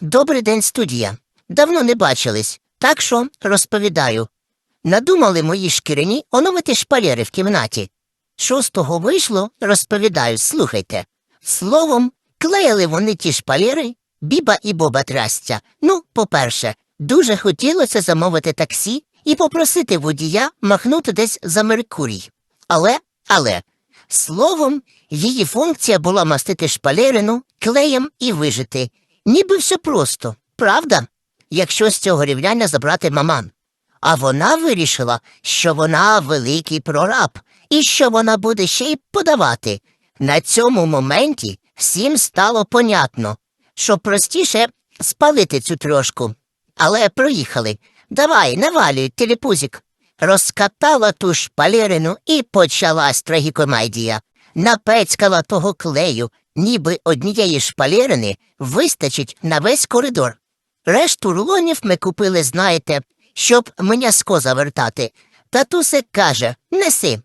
Добрий день, студія. Давно не бачились, так що розповідаю. Надумали мої шкіряні оновити шпалери в кімнаті. Що з того вийшло, розповідаю, слухайте. Словом, клеїли вони ті шпалери, біба і боба трастя. Ну, по-перше, дуже хотілося замовити таксі і попросити водія махнути десь за Меркурій. Але, але, словом, її функція була мастити шпалерину клеєм і вижити. Ніби все просто, правда? Якщо з цього рівняння забрати маман. А вона вирішила, що вона великий прораб, і що вона буде ще й подавати. На цьому моменті всім стало понятно, що простіше спалити цю трошку. Але проїхали. Давай, навалюй, телепузик. Розкатала ту шпалерину і почалась трагікомедія. Напецькала того клею, ніби однієї шпалерини вистачить на весь коридор. Решту рулонів ми купили, знаєте, щоб м'яско завертати. Татусик каже неси.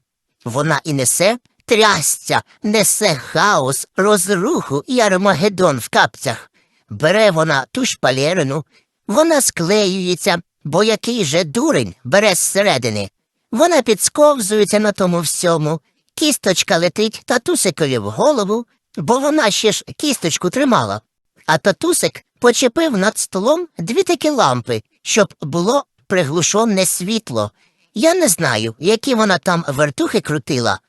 Вона і несе трясця, несе хаос, розруху і армагеддон в капцях. Бере вона ту шпалерину, вона склеюється, бо який же дурень бере зсередини. Вона підсковзується на тому всьому, кісточка летить татусикові в голову, бо вона ще ж кісточку тримала. А татусик почепив над столом дві такі лампи, щоб було приглушене світло. Я не знаю, які вона там вертухи крутила.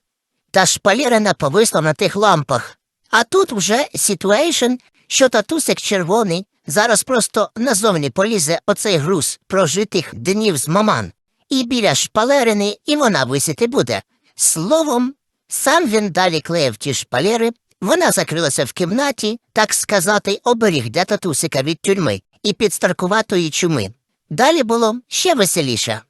Та шпалерина повисла на тих лампах. А тут вже ситуейшн, що татусик червоний зараз просто назовні полізе оцей груз прожитих днів з маман. І біля шпалерини і вона висіти буде. Словом, сам він далі клеїв ті шпалери, вона закрилася в кімнаті, так сказати, оберіг для татусика від тюрми і підстаркуватої чуми. Далі було ще веселіше.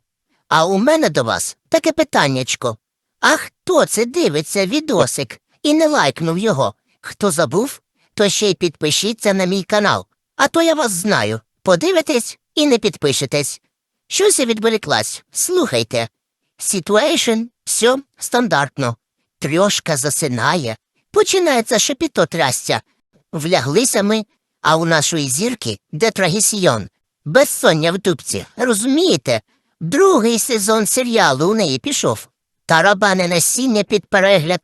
А у мене до вас таке питаннячко. А хто це дивиться відосик і не лайкнув його? Хто забув, то ще й підпишіться на мій канал. А то я вас знаю. Подивитесь і не підпишетесь. Щось я відволіклась. Слухайте. Ситуейшн, все стандартно. Трьошка засинає. Починається шепіто трястя. Вляглися ми, а у нашої зірки де трагісьйон. Безсоння в дубці, розумієте? Другий сезон серіалу у неї пішов. Тарабане насіння під перегляд.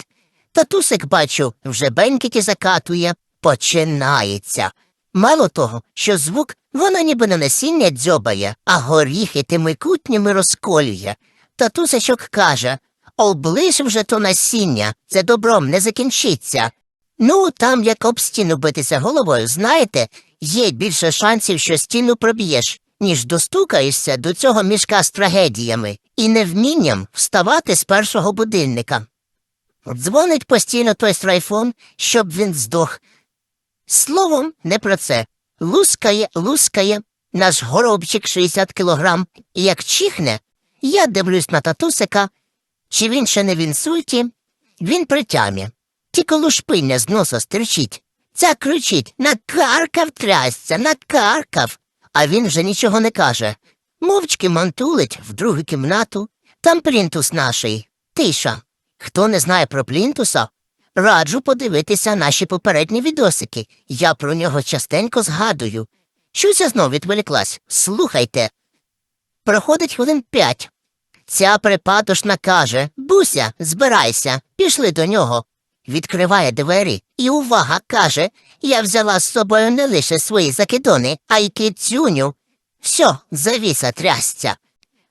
Татусик, бачу, вже бенькіті закатує. Починається. Мало того, що звук вона ніби не насіння дзьобає, а горіхи тими кутнями розколює. Татусечок каже облиш вже то насіння, це добром не закінчиться. Ну, там як об стіну битися головою, знаєте, є більше шансів, що стіну проб'єш, ніж достукаєшся до цього мішка з трагедіями і невмінням вставати з першого будильника. Дзвонить постійно той страйфон, щоб він здох. Словом, не про це. Лускає, лускає, наш горобчик 60 кілограм, і як чихне, я дивлюсь на татусика, чи він ще не в інсульті, він при тямі. Тільки лушпиння з носа стирчить. Ця кричить накаркав трясця, накаркав. А він вже нічого не каже. Мовчки мантулить в другу кімнату. Там плінтус наший. Тиша. Хто не знає про плінтуса, раджу подивитися наші попередні відосики. Я про нього частенько згадую. Щось я знов відволіклась. Слухайте. Проходить хвилин п'ять. Ця припадошна каже Буся, збирайся, пішли до нього. Відкриває двері і увага каже Я взяла з собою не лише свої закидони, а й кицюню. Все, завіса трясця.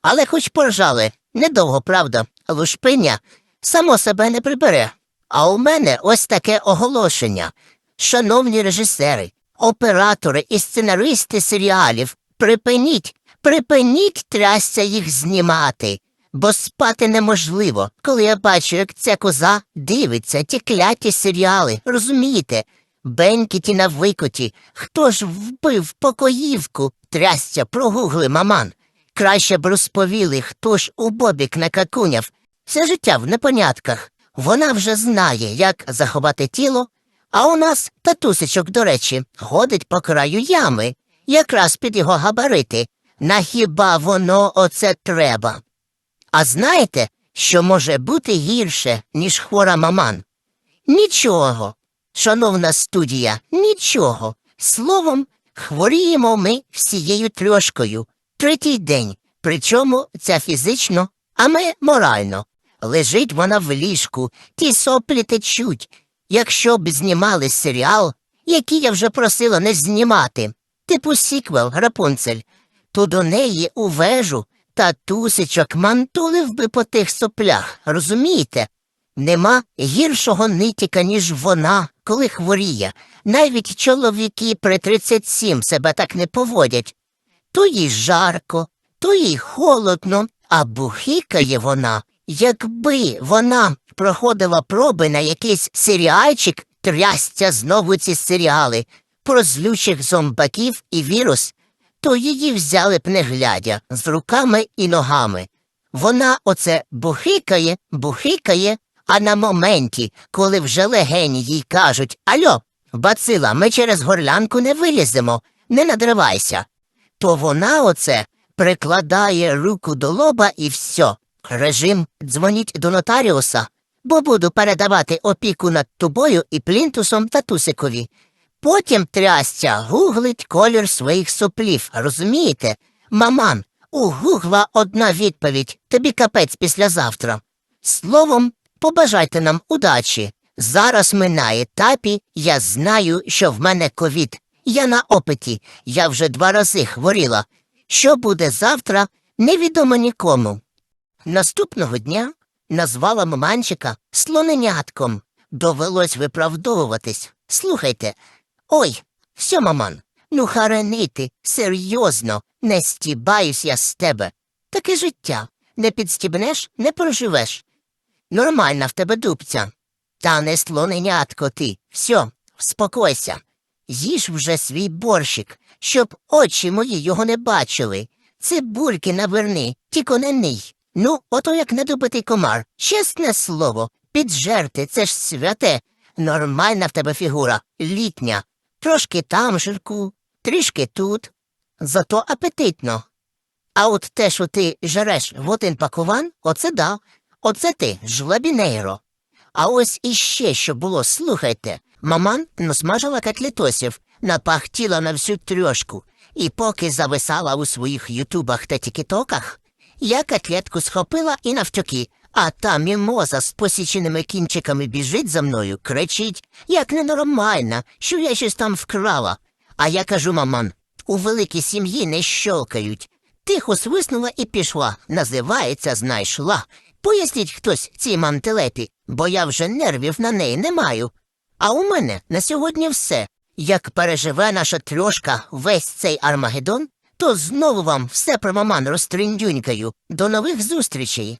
Але хоч поржали, недовго, правда, лушпиня само себе не прибере. А у мене ось таке оголошення. Шановні режисери, оператори і сценаристи серіалів, припиніть, припиніть трясця їх знімати, бо спати неможливо, коли я бачу, як ця коза дивиться ті кляті серіали, розумієте? Бенькіті на викоті. Хто ж вбив покоївку? Трясця, прогугли, маман. Краще б розповіли, хто ж у бобік накакуняв. Все життя в непонятках. Вона вже знає, як заховати тіло, а у нас татусечок, до речі, ходить по краю ями, якраз під його габарити. На хіба воно оце треба? А знаєте, що може бути гірше, ніж хвора маман? Нічого, шановна студія, нічого. Словом, Хворіємо ми всією трьошкою. Третій день. Причому це фізично, а ми морально. Лежить вона в ліжку, ті соплі течуть. Якщо б знімали серіал, який я вже просила не знімати, типу сіквел Рапунцель, то до неї у вежу та тусичок мантулив би по тих соплях, розумієте? Нема гіршого нитіка, ніж вона, коли хворіє. Навіть чоловіки при 37 себе так не поводять. То їй жарко, то їй холодно, а бухікає вона. Якби вона проходила проби на якийсь серіальчик, трясця знову ці серіали про злючих зомбаків і вірус, то її взяли б не глядя з руками і ногами. Вона оце бухикає, бухикає, а на моменті, коли вже легені їй кажуть Альо, бацила, ми через горлянку не виліземо, не надривайся. То вона оце прикладає руку до лоба і все. Режим дзвоніть до нотаріуса, бо буду передавати опіку над тобою і плінтусом та тусикові. Потім трясця гуглить колір своїх соплів, розумієте? Маман, у гугла одна відповідь, тобі капець післязавтра. Словом, побажайте нам удачі. Зараз ми на етапі, я знаю, що в мене ковід. Я на опиті, я вже два рази хворіла. Що буде завтра, невідомо нікому. Наступного дня назвала маманчика слоненятком. Довелось виправдовуватись. Слухайте. Ой, все, маман, ну харенити, серйозно, не стібаюсь я з тебе. Таке життя. Не підстібнеш, не проживеш. Нормальна в тебе дубця. Та не слоненятко ти. Все, вспокойся. Їж вже свій борщик, щоб очі мої його не бачили. Цибульки наверни, тільки не ний. Ну, ото як недобитий комар. Чесне слово, піджерти, це ж святе. Нормальна в тебе фігура, літня. Трошки там жирку, трішки тут. Зато апетитно. А от те, що ти жереш в один пакуван, оце да. Оце ти жлабінейро. А ось іще що було, слухайте. Маман насмажила котлетосів, напахтіла на всю трьошку, і поки зависала у своїх ютубах та тікітоках, я котлетку схопила і навтюки, а та мімоза з посіченими кінчиками біжить за мною, кричить, як ненормальна, що я щось там вкрала. А я кажу, маман, у великій сім'ї не щолкають. Тихо свиснула і пішла. Називається, знайшла. Поясніть хтось цій мантелепі, бо я вже нервів на неї не маю. А у мене на сьогодні все. Як переживе наша трьошка весь цей Армагеддон, то знову вам все про маман розтриндюнькаю. До нових зустрічей.